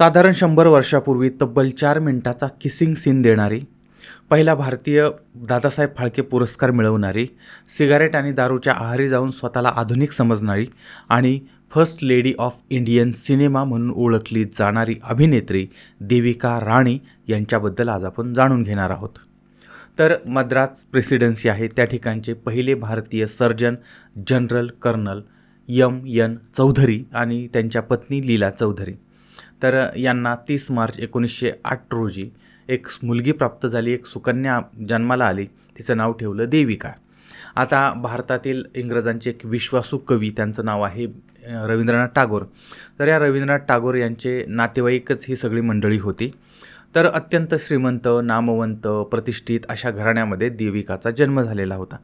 साधारण शंभर वर्षापूर्वी तब्बल चार मिनिटाचा किसिंग सीन देणारी पहिला भारतीय दादासाहेब फाळके पुरस्कार मिळवणारी सिगारेट आणि दारूच्या आहारी जाऊन स्वतःला आधुनिक समजणारी आणि first lady of Indian cinema म्हणून ओळखली जाणारी अभिनेत्री देविका राणी यांच्याबद्दल आज आपण जाणून घेणार आहोत. तर मद्रास प्रेसिडेन्सी आहे त्या ठिकाणचे पहिले भारतीय surgeon general colonel M N Chaudhary आणि त्यांच्या पत्नी लीला चौधरी. तर यांना तीस मार्च एकोणीसशे आठ रोजी एक मुलगी प्राप्त झाली एक सुकन्या जन्माला आली. तिचं नाव ठेवलं देविका. आता भारतातील इंग्रजांचे एक विश्वासू कवी त्यांचं नाव आहे रवींद्रनाथ टागोर. तर या रवींद्रनाथ टागोर यांचे नातेवाईकच ही सगळी मंडळी होती. तर अत्यंत श्रीमंत नामवंत प्रतिष्ठित अशा घराण्यामध्ये देविकाचा जन्म झालेला होता.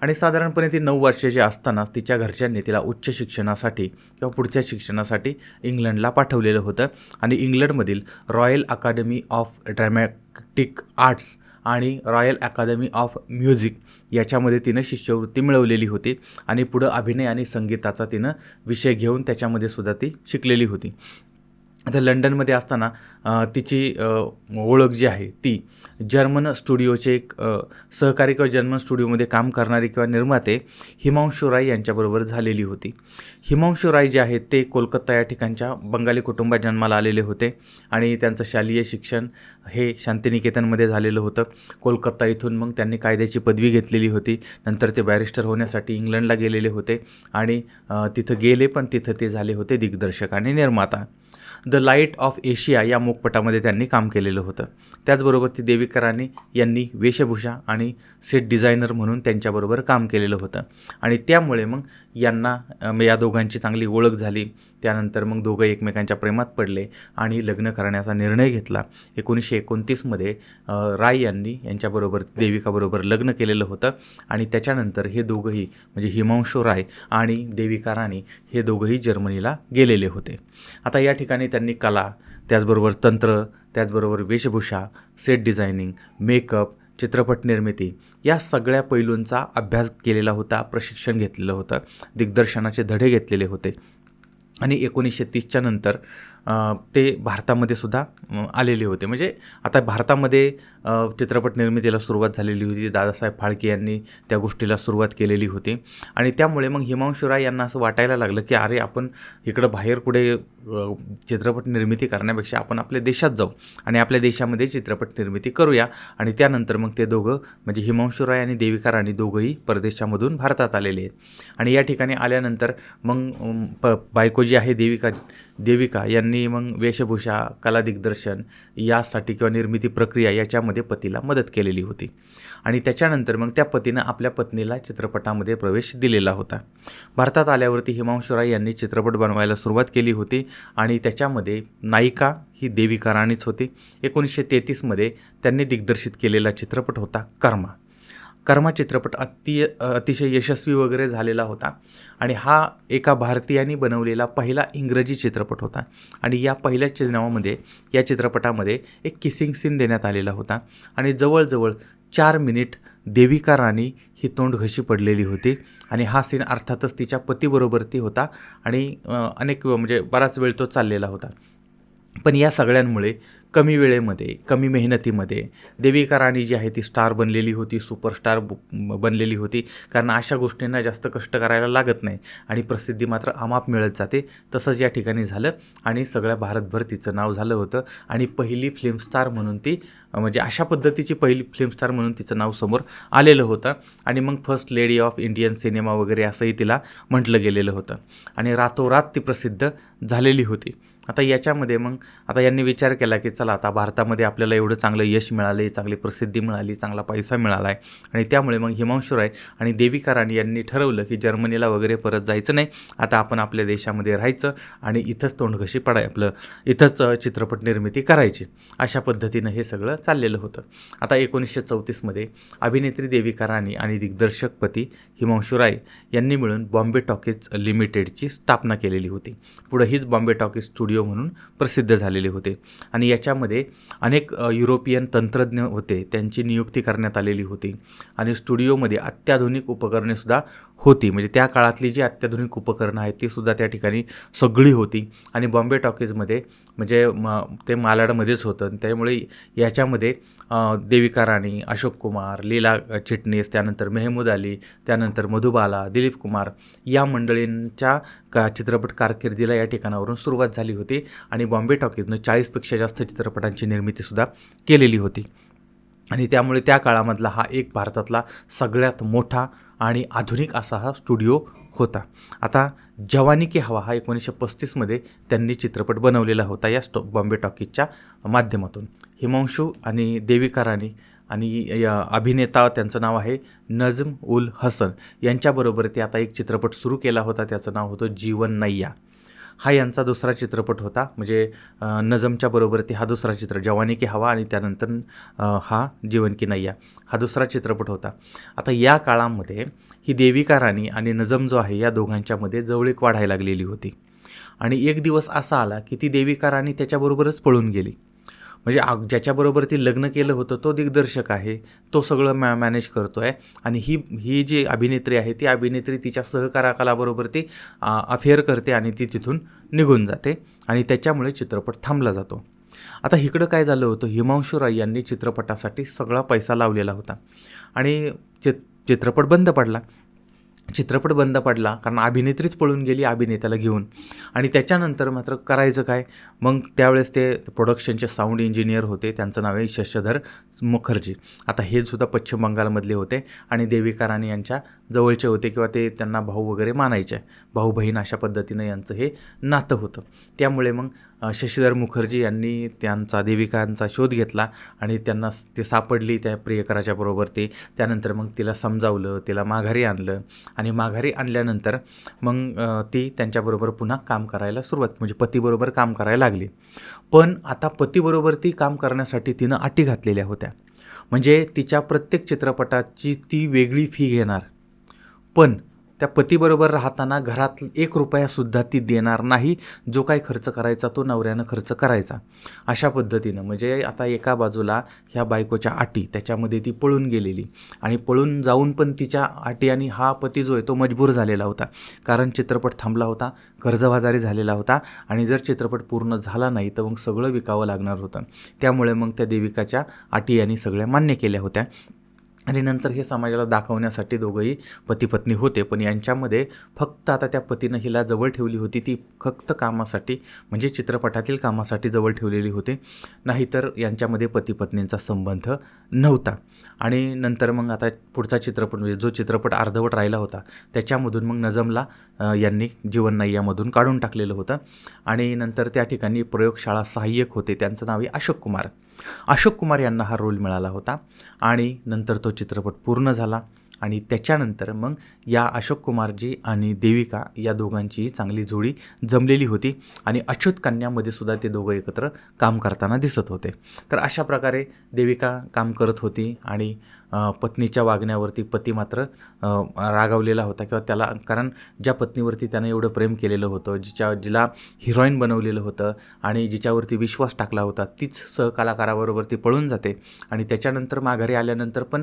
आणि साधारणपणे ती नऊ वर्षाची असतानाच तिच्या घरच्यांनी तिला उच्च शिक्षणासाठी किंवा पुढच्या शिक्षणासाठी इंग्लंडला पाठवलेलं होतं. आणि इंग्लंडमधील royal academy of dramatic arts आणि रॉयल अकादमी ऑफ म्युझिक याच्यामध्ये तिनं शिष्यवृत्ती मिळवलेली होती. आणि पुढं अभिनय आणि संगीताचा तिनं विषय घेऊन त्याच्यामध्ये सुद्धा ती शिकलेली होती. आता लंडनमध्ये असताना तिची ओळख जी आहे ती जर्मन स्टुडिओचे एक सहकारी किंवा जर्मन स्टुडिओमध्ये काम करणारे किंवा निर्माते हिमांशू राय यांच्याबरोबर झालेली होती. हिमांशू राय जे आहेत ते कोलकाता या ठिकाणच्या बंगाली कुटुंबात जन्माला आलेले होते आणि त्यांचं शालेय शिक्षण हे शांतिनिकेतनमध्ये झालेलं होतं. कोलकाता इथून मग त्यांनी कायद्याची पदवी घेतलेली होती. नंतर ते बॅरिस्टर होण्यासाठी इंग्लंडला गेलेले होते आणि तिथं गेले पण तिथं ते झाले होते दिग्दर्शक आणि निर्माता. द लाइट ऑफ एशिया या मूकपटामध्ये त्यांनी काम केलेलं होतं. त्याचबरोबर ती देविका यांनी वेशभूषा आणि सेट डिझायनर म्हणून त्यांच्याबरोबर काम केलेलं होतं. आणि त्यामुळे मग यांना या दोघांची चांगली ओळख झाली. त्यानंतर मग दोघं एकमेकांच्या प्रेमात पडले आणि लग्न करण्याचा निर्णय घेतला. एकोणीसशे एकोणतीसमध्ये राय यांनी यांच्याबरोबर देविकाबरोबर लग्न केलेलं होतं. आणि त्याच्यानंतर हे दोघंही म्हणजे हिमांशू राय आणि देविका राणी हे दोघंही जर्मनीला गेलेले होते. आता या ठिकाणी त्यांनी कला त्याचबरोबर तंत्र त्याचबरोबर वेशभूषा सेट डिझायनिंग मेकअप चित्रपट निर्मिती या सगळ्या पैलूंचा अभ्यास केलेला होता प्रशिक्षण घेतलेलं होतं दिग्दर्शनाचे धडे घेतलेले होते. आणि एकोणीसशे तीसच्या नंतर ते भारतामध्ये सुद्धा आलेले होते. म्हणजे आता भारतामध्ये चित्रपट निर्मितीला सुरुवात झालेली होती. दादासाहेब फाळके यांनी त्या गोष्टीला सुरुवात केलेली होती. आणि त्यामुळे मग हिमांशू राय यांना असं वाटायला लागलं की अरे आपण इकडं बाहेर कुठे चित्रपट निर्मिती करण्यापेक्षा आपण आपल्या देशात जाऊ आणि आपल्या देशामध्ये चित्रपट निर्मिती करूया. आणि त्यानंतर मग ते दोघं म्हणजे हिमांशू राय आणि देविका राणी दोघंही परदेशामधून भारतात आलेले आहेत. आणि या ठिकाणी आल्यानंतर मग प बायको जी आहे देविका देविका यांनी मग वेशभूषा कला दिग्दर्शन यासाठी किंवा निर्मिती प्रक्रिया याच्यामध्ये पतीला मदत केलेली होती. आणि त्याच्यानंतर मग त्या पतीनं आपल्या पत्नीला चित्रपटामध्ये प्रवेश दिलेला होता. भारतात आल्यावरती हिमांशू राय यांनी चित्रपट बनवायला सुरुवात केली होती आणि त्याच्यामध्ये नायिका ही देविका राणीच होती. एकोणीसशे तेहतीसमध्ये त्यांनी दिग्दर्शित केलेला चित्रपट होता कर्मा. कर्मा चित्रपट अति अतिशय यशस्वी वगैरे झालेला होता. आणि हा एका भारतीयांनी बनवलेला पहिला इंग्रजी चित्रपट होता. आणि या पहिल्या चित्रणामध्ये या चित्रपटामध्ये एक किसिंग सीन देण्यात आलेला होता. आणि जवळजवळ चार मिनिट देविका राणी ही तोंड घशी पडलेली होती. आणि हा सीन अर्थातच तिच्या पतीबरोबर ती होता. आणि अनेक म्हणजे बराच वेळ तो चाललेला होता. पण या सगळ्यांमुळे कमी वेळेमध्ये कमी मेहनतीमध्ये. देविका राणी जी आहे ती स्टार बनलेली होती सुपरस्टार ब- बनलेली होती. कारण अशा गोष्टींना जास्त कष्ट करायला लागत नाही आणि प्रसिद्धी मात्र आमाप मिळत जाते. तसंच या ठिकाणी झालं आणि सगळ्या भारतभर तिचं नाव झालं होतं. आणि पहिली फिल्म स्टार म्हणून ती म्हणजे अशा पद्धतीची पहिली फिल्म स्टार म्हणून तिचं नाव समोर आलेलं होतं. आणि मग first lady of Indian cinema वगैरे असंही तिला म्हटलं गेलेलं होतं. आणि रातोरात ती प्रसिद्ध झालेली होती. आता याच्यामध्ये मग आता यांनी विचार केला की चला आता भारतामध्ये आपल्याला एवढं चांगलं यश मिळालं चांगली प्रसिद्धी मिळाली चांगला पैसा मिळाला आहे आणि त्यामुळे मग हिमांशू राय आणि देविका राणी यांनी ठरवलं की जर्मनीला वगैरे परत जायचं नाही. आता आपण आपल्या देशामध्ये राहायचं आणि इथंच तोंडघशी पडाय आपलं इथंच चित्रपट निर्मिती करायची. अशा पद्धतीनं हे सगळं चाललेलं होतं. आता एकोणीसशे चौतीसमध्ये अभिनेत्री देविका राणी आणि दिग्दर्शक पती हिमांशू राय यांनी मिळून बॉम्बे टॉकीज लिमिटेडची स्थापना केलेली होती. पुढं हीच बॉम्बे टॉकीज स्टुडिओ म्हणून प्रसिद्ध झालेले होते. आणि याच्यामध्ये अनेक युरोपियन तंत्रज्ञ होते त्यांची नियुक्ती करण्यात आलेली होती. आणि स्टुडिओमध्ये अत्याधुनिक उपकरणेसुद्धा होती. म्हणजे त्या काळातली जी अत्याधुनिक उपकरणं आहेत ती सुद्धा त्या ठिकाणी सगळी होती. आणि बॉम्बे टॉकीजमध्ये म्हणजे म ते मालाडमध्येच होतं. आणि त्यामुळे याच्यामध्ये देविका राणी अशोक कुमार लीला चिटणीस त्यानंतर मेहमूद अली त्यानंतर मधुबाला दिलीप कुमार या मंडळींच्या का चित्रपट कारकिर्दीला या ठिकाणावरून सुरुवात झाली होती. आणि बॉम्बे टॉकीजनं चाळीसपेक्षा जास्त चित्रपटांची निर्मितीसुद्धा केलेली होती. आणि त्यामुळे त्या काळामधला हा एक भारतातला सगळ्यात मोठा आणि आधुनिक असा हा स्टुडिओ होता. आता जवानी की हवा हा एकोणीसशे पस्तीसमध्ये त्यांनी चित्रपट बनवलेला होता या स्टो बॉम्बे टॉकीजच्या माध्यमातून. हिमांशू आणि देविका राणी आणि या अभिनेता त्यांचं नाव आहे नजम उल हसन. यांच्याबरोबर ते आता एक चित्रपट सुरू केला होता. त्याचं नाव होतं जीवन नय्या हा यांचा दुसरा चित्रपट होता. म्हणजे नजमच्या बरोबर ते हा दुसरा चित्र जवानी की हवा आणि त्यानंतर हा जीवन की नैया हा दुसरा चित्रपट होता. आता या काळामध्ये ही देविका राणी आणि नजम जो आहे या दोघांच्यामध्ये जवळीक वाढायला लागलेली होती. आणि एक दिवस असा आला की ती देविका राणी त्याच्याबरोबरच पळून गेली. म्हणजे आ ज्याच्याबरोबर ती लग्न केलं होतं तो दिग्दर्शक आहे तो सगळं मॅ मॅनेज करतो आहे आणि ही ही जी अभिनेत्री आहे ती अभिनेत्री तिच्या सहकाराकालाबरोबर ती अफेअर करते आणि ती तिथून निघून जाते आणि त्याच्यामुळे चित्रपट थांबला जातो. आता इकडं काय झालं होतं हिमांशू राय यांनी चित्रपटासाठी सगळा पैसा लावलेला होता आणि चित चित्रपट बंद पडला. चित्रपट बंद पडला कारण अभिनेत्रीच पळून गेली अभिनेत्याला घेऊन. आणि त्याच्यानंतर मात्र करायचं काय? मग त्यावेळेस ते प्रोडक्शनचे साऊंड इंजिनियर होते त्यांचं नाव आहे शशधर मुखर्जी. आता हे सुद्धा पश्चिम बंगालमधले होते आणि देविका राणी यांच्या जवळचे होते किंवा ते त्यांना भाऊ वगैरे मानायचे. भाऊ बहीण अशा पद्धतीनं यांचं हे नातं होतं. त्यामुळे मग शशीधर मुखर्जी यांनी त्यांचा देविकांचा शोध घेतला आणि त्यांना ते सापडली त्या प्रियकराच्या बरोबर ते. त्यानंतर मग तिला समजावलं तिला माघारी आणलं आणि माघारी आणल्यानंतर मग ती त्यांच्याबरोबर पुन्हा काम करायला सुरुवात म्हणजे पतीबरोबर काम करायला लागली. पण आता पतीबरोबर ती काम करण्यासाठी तिनं अटी घातलेल्या होत्या. म्हणजे तिच्या प्रत्येक चित्रपटाची ती वेगळी फी घेणार. पण त्या पतीबरोबर राहताना घरात एक रुपयासुद्धा ती देणार नाही. जो काही खर्च करायचा तो नवऱ्यानं खर्च करायचा. अशा पद्धतीनं म्हणजे आता एका बाजूला ह्या बायकोच्या अटी त्याच्यामध्ये ती पळून गेलेली. आणि पळून जाऊन पण तिच्या अटी आणि हा पती जो आहे तो मजबूर झालेला होता. कारण चित्रपट थांबला होता कर्जबाजारी झालेला होता आणि जर चित्रपट पूर्ण झाला नाही तर मग सगळं विकावं लागणार होतं. त्यामुळे मग त्या देविकाच्या अटी यांनी सगळ्या मान्य केल्या होत्या. आणि नंतर हे समाजाला दाखवण्यासाठी दोघंही पती पत्नी होते. पण यांच्यामध्ये फक्त आता त्या पतीनं हिला जवळ ठेवली होती. ती फक्त कामासाठी म्हणजे चित्रपटातील कामासाठी जवळ ठेवलेली होती. नाहीतर यांच्यामध्ये पती पत्नींचा संबंध नव्हता. आणि नंतर मग आता पुढचा चित्रपट म्हणजे जो चित्रपट अर्धवट राहिला होता त्याच्यामधून मग नजमला यांनी जीवन नय्यामधून काढून टाकलेलं होतं. आणि नंतर त्या ठिकाणी प्रयोगशाळा सहाय्यक होते. त्यांचं नाव आहे अशोक कुमार. अशोक कुमार यांना हा रोल मिळाला होता आणि नंतर तो चित्रपट पूर्ण झाला. आणि त्याच्यानंतर मग या अशोक कुमारजी आणि देविका या दोघांची चांगली जोडी जमलेली होती आणि अच्युत कन्यामध्ये सुद्धा ते दोघं एकत्र काम करताना दिसत होते. तर अशा प्रकारे देविका काम करत होती आणि पत्नीच्या वागण्यावरती पती मात्र रागावलेला होता किंवा त्याला कारण ज्या पत्नीवरती त्यानं एवढं प्रेम केलेलं होतं जिच्या जिला हिरोईन बनवलेलं होतं आणि जिच्यावरती विश्वास टाकला होता तीच सहकलाकाराबरोबर ती पळून जाते आणि त्याच्यानंतर माघारी आल्यानंतर पण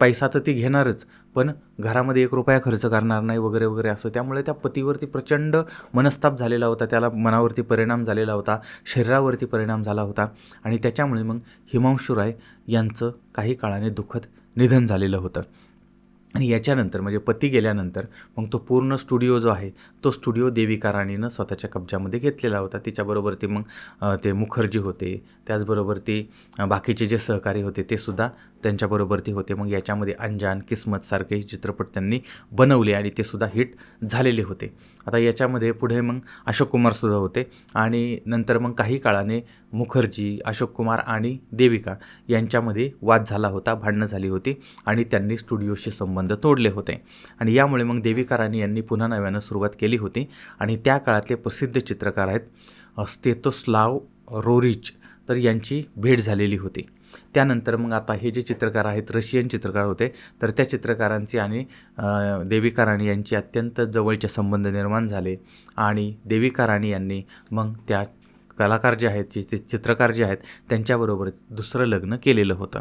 पैसा तर ती घेणारच पण घरामध्ये एक रुपया खर्च करणार नाही वगैरे वगैरे असं. त्यामुळे त्या पतीवरती प्रचंड मनस्ताप झालेला होता. त्याला मनावरती परिणाम झालेला होता शरीरावरती परिणाम झाला होता. आणि त्याच्यामुळे मग हिमांशू राय यांचं काही काळाने दुःखद निधन झालेलं होतं. आणि याच्यानंतर म्हणजे पती गेल्यानंतर मग तो पूर्ण स्टुडिओ जो आहे तो स्टुडिओ देविका राणीनं स्वतःच्या कब्जामध्ये घेतलेला होता. तिच्याबरोबर ती मग ते मुखर्जी होते. त्याचबरोबर ते बाकीचे जे सहकारी होते ते सुद्धा त्यांच्याबरोबर ते होते. मग याच्यामध्ये अंजान किस्मतसारखे चित्रपट त्यांनी बनवले आणि ते सुद्धा हिट झालेले होते. आता याच्यामध्ये पुढे मग अशोक कुमारसुद्धा होते आणि नंतर मग काही काळाने मुखर्जी अशोक कुमार आणि देविका यांच्यामध्ये वाद झाला होता भांडणं झाली होती आणि त्यांनी स्टुडिओशी संबंध तोडले होते. आणि यामुळे मग देविका राणी यांनी पुन्हा नव्यानं सुरुवात केली होती आणि त्या काळातले प्रसिद्ध चित्रकार आहेत स्तेतोस्लाव रोरिच तर यांची भेट झालेली होती. त्यानंतर मग आता हे जे चित्रकार आहेत रशियन चित्रकार होते तर त्या चित्रकारांची आणि देविका राणी यांची अत्यंत जवळचे संबंध निर्माण झाले आणि देविका राणी यांनी मग त्या कलाकार जे आहेत जे चित्रकार जे आहेत त्यांच्याबरोबर दुसरं लग्न केलेलं होतं.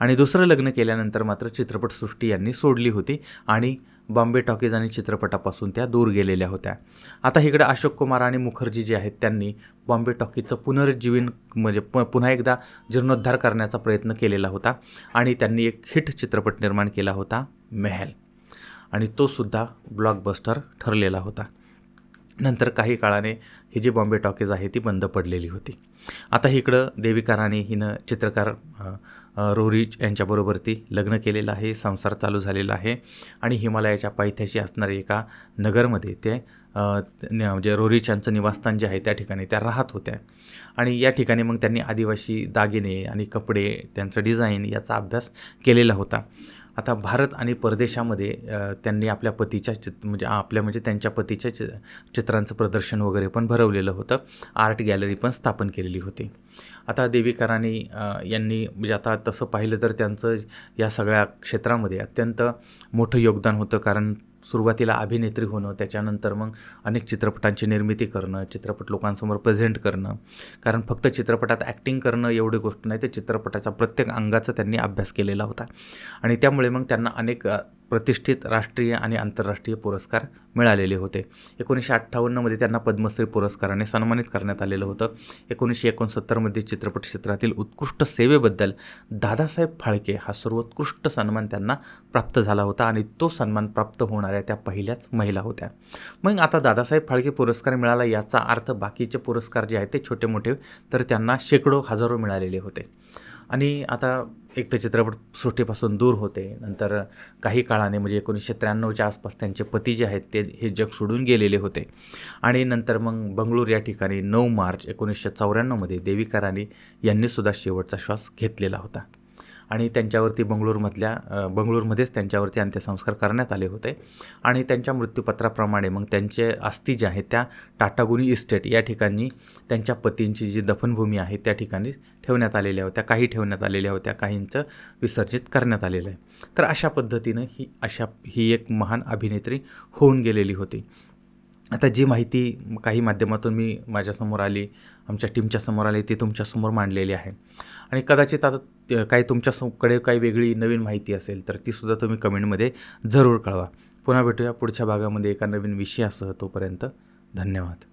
आणि दुसरं लग्न केल्यानंतर मात्र चित्रपटसृष्टी यांनी सोडली होती आणि बॉम्बे टॉकीज आणि चित्रपटापासून त्या दूर गेलेल्या होत्या. आता इकडे अशोक कुमार आणि मुखर्जी जे आहेत त्यांनी बॉम्बे टॉकीजचं पुनरुज्जीवन म्हणजे प पुन्हा एकदा जीर्णोद्धार करण्याचा प्रयत्न केलेला होता आणि त्यांनी एक हिट चित्रपट निर्माण केला होता मेहल. आणि तोसुद्धा ब्लॉकबस्टर ठरलेला होता. नंतर काही काळाने ही जी बॉम्बे टॉकीज आहे ती बंद पडलेली होती. आता इकडं देविका राणी हिनं चित्रकार रोरीच यांच्याबरोबर ती लग्न केलेलं आहे संसार चालू झालेला आहे आणि हिमालयाच्या पायथ्याशी असणाऱ्या एका नगरमध्ये ते म्हणजे रोरीच यांचं निवासस्थान जे आहे त्या ठिकाणी त्या राहत होत्या. आणि या ठिकाणी मग त्यांनी आदिवासी दागिने आणि कपडे त्यांचं डिझाईन याचा अभ्यास केलेला होता. आता भारत आणि परदेशामध्ये त्यांनी आपल्या पतीच्या चित म्हणजे आपल्या म्हणजे त्यांच्या पतीच्या चि चित्रांचं प्रदर्शन वगैरे पण भरवलेलं होतं. आर्ट गॅलरी पण स्थापन केलेली होती. आता देविका राणी यांनी म्हणजे आता तसं पाहिलं तर त्यांचं या सगळ्या क्षेत्रामध्ये अत्यंत मोठं योगदान होतं. कारण सुरुवातीला अभिनेत्री होणं त्याच्यानंतर मग अनेक चित्रपटांची निर्मिती करणं चित्रपट लोकांसमोर प्रेझेंट करणं. कारण फक्त चित्रपटात ॲक्टिंग करणं एवढी गोष्ट नाही तर चित्रपटाच्या प्रत्येक अंगाचा त्यांनी अभ्यास केलेला होता. आणि त्यामुळे मग त्यांना अनेक प्रतिष्ठित राष्ट्रीय आणि आंतरराष्ट्रीय पुरस्कार मिळालेले होते. एकोणीसशे अठ्ठावन्नमध्ये त्यांना पद्मश्री पुरस्काराने सन्मानित करण्यात आलेलं होतं. एकोणीसशे एकोणसत्तरमध्ये चित्रपट क्षेत्रातील उत्कृष्ट सेवेबद्दल दादासाहेब फाळके हा सर्वोत्कृष्ट सन्मान त्यांना प्राप्त झाला होता आणि तो सन्मान प्राप्त होणाऱ्या त्या पहिल्याच महिला होत्या. मग आता दादासाहेब फाळके पुरस्कार मिळाला याचा अर्थ बाकीचे पुरस्कार जे आहेत ते छोटे मोठे तर त्यांना शेकडो हजारो मिळालेले होते. आणि आता एक तर चित्रपटसृष्टीपासून दूर होते. नंतर काही काळाने म्हणजे एकोणीसशे त्र्याण्णवच्या आसपास त्यांचे पती जे आहेत ते हे जग सोडून गेलेले होते. आणि नंतर मग बंगळूर या ठिकाणी नऊ मार्च एकोणीसशे चौऱ्याण्णवमध्ये देविका राणी यांनीसुद्धा शेवटचा श्वास घेतलेला होता. आणि त्यांच्यावरती बंगळूरमधल्या बंगळूरमध्येच त्यांच्यावरती अंत्यसंस्कार करण्यात आले होते. आणि त्यांच्या मृत्यूपत्राप्रमाणे मग त्यांचे अस्थि ज्या आहेत त्या टाटागुनी इस्टेट या ठिकाणी त्यांच्या पतींची जी दफनभूमी आहे त्या ठिकाणी ठेवण्यात आलेल्या होत्या. काही ठेवण्यात आलेल्या होत्या काहींचं विसर्जित करण्यात आलेलं आहे. तर अशा पद्धतीनं ही अशा ही एक महान अभिनेत्री होऊन गेलेली होती. आता जी माहिती काही माध्यमातून मी माझ्यासमोर आली आमच्या टीमच्या समोर आली ती तुमच्यासमोर मांडलेली आहे. आणि कदाचित आता काही तुमच्याकडे काही वेगळी नवीन माहिती असेल तर तीसुद्धा तुम्ही कमेंटमध्ये जरूर कळवा. पुन्हा भेटूया पुढच्या भागामध्ये एका नवीन विषयासह तोपर्यंत. धन्यवाद.